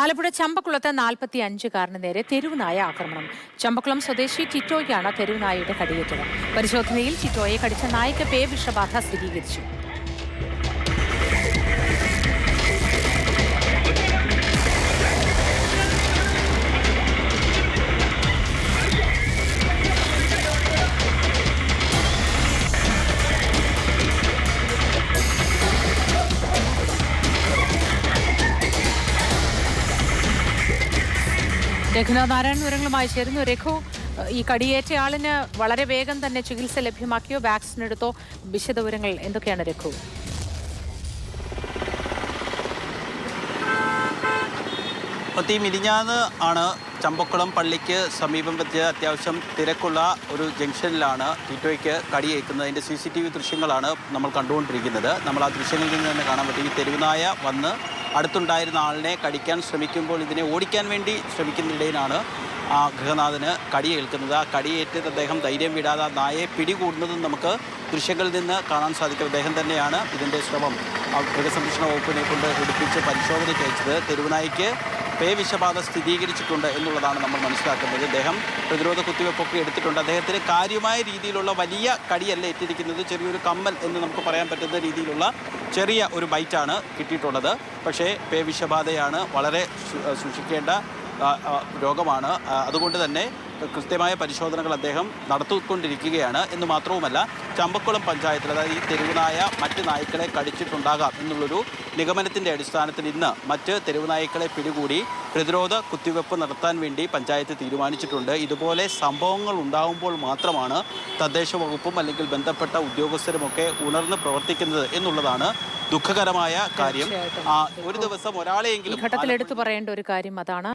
ആലപ്പുഴ ചമ്പക്കുളത്ത് നാൽപ്പത്തി അഞ്ചുകാരന് നേരെ തെരുവുനായ ആക്രമണം. ചമ്പക്കുളം സ്വദേശി ടിറ്റോയ്ക്കാണ് തെരുവുനായയുടെ കടിയേറ്റത്. പരിശോധനയിൽ ടിറ്റോയെ കടിച്ച നായ്ക്ക് പേ വിഷബാധ സ്ഥിരീകരിച്ചു. രഘുനാഥ് വിവരങ്ങളുമായി ചേരുന്നു. രഘു ഈ കടിയേറ്റ ആളിന് വളരെ വേഗം തന്നെ ചികിത്സ ലഭ്യമാക്കിയോ? വാക്സിൻ എടുത്തോ? വിശദവിവരങ്ങൾ എന്തൊക്കെയാണ് രഘു? തീ മിനിഞ്ഞാന്ന് ആണ് ചമ്പക്കുളം പള്ളിക്ക് സമീപം വെച്ച് അത്യാവശ്യം തിരക്കുള്ള ഒരു ജംഗ്ഷനിലാണ് ടിറ്റോയ്ക്ക് കടിയേക്കുന്നതിന്റെ സി സി ടി വി ദൃശ്യങ്ങളാണ് നമ്മൾ കണ്ടുകൊണ്ടിരിക്കുന്നത്. നമ്മൾ ആ ദൃശ്യങ്ങളിൽ നിന്ന് തന്നെ കാണാൻ പറ്റും. ഈ തെരുവുനായ വന്ന് അടുത്തുണ്ടായിരുന്ന ആളിനെ കടിക്കാൻ ശ്രമിക്കുമ്പോൾ ഇതിനെ ഓടിക്കാൻ വേണ്ടി ശ്രമിക്കുന്നതിനിടയിലാണ് ആ ഗൃഹനാഥന് കടിയേൽക്കുന്നത് ആ കടിയേറ്റ് അദ്ദേഹം ധൈര്യം വിടാതെ ആ നായയെ പിടികൂടുന്നതും നമുക്ക് ദൃശ്യങ്ങളിൽ നിന്ന് കാണാൻ സാധിക്കും. അദ്ദേഹം തന്നെയാണ് ഇതിന്റെ ശ്രമം. ആ മൃഗസംരക്ഷണ വകുപ്പിനെ കൊണ്ട് എടുപ്പിച്ച് പരിശോധനയ്ക്ക് അയച്ചത് തെരുവുനായ്ക്ക് പേ വിഷബാധ സ്ഥിരീകരിച്ചിട്ടുണ്ട് എന്നുള്ളതാണ് നമ്മൾ മനസ്സിലാക്കുന്നത്. അദ്ദേഹം പ്രതിരോധ കുത്തിവെപ്പൊക്കെ എടുത്തിട്ടുണ്ട്. അദ്ദേഹത്തിന് കാര്യമായ രീതിയിലുള്ള വലിയ കടിയല്ല ഏറ്റിരിക്കുന്നത്. ചെറിയൊരു കമ്മൽ എന്ന് നമുക്ക് പറയാൻ പറ്റുന്ന രീതിയിലുള്ള ചെറിയ ഒരു ബൈറ്റാണ് കിട്ടിയിട്ടുള്ളത്. പക്ഷേ പേവിഷബാധയാണ് വളരെ സൂക്ഷിക്കേണ്ട രോഗമാണ്. അതുകൊണ്ട് തന്നെ കൃത്യമായ പരിശോധനകൾ അദ്ദേഹം നടത്തിക്കൊണ്ടിരിക്കുകയാണ് എന്ന് മാത്രവുമല്ല ചമ്പക്കുളം പഞ്ചായത്തിൽ അതായത് ഈ തെരുവുനായ മറ്റ് നായ്ക്കളെ കടിച്ചിട്ടുണ്ടാകാം എന്നുള്ളൊരു നിഗമനത്തിന്റെ അടിസ്ഥാനത്തിൽ ഇന്ന് മറ്റ് തെരുവുനായ്ക്കളെ പിടികൂടി പ്രതിരോധ കുത്തിവെപ്പ് നടത്താൻ വേണ്ടി പഞ്ചായത്ത് തീരുമാനിച്ചിട്ടുണ്ട്. ഇതുപോലെ സംഭവങ്ങൾ ഉണ്ടാകുമ്പോൾ മാത്രമാണ് തദ്ദേശ വകുപ്പും അല്ലെങ്കിൽ ബന്ധപ്പെട്ട ഉദ്യോഗസ്ഥരുമൊക്കെ ഉണർന്ന് പ്രവർത്തിക്കുന്നത് എന്നുള്ളതാണ് ദുഃഖകരമായ കാര്യം. ഒരു ദിവസം ഒരാളെയെങ്കിലും ഘട്ടത്തിൽ എടുത്തു പറയേണ്ട ഒരു കാര്യം അതാണ്.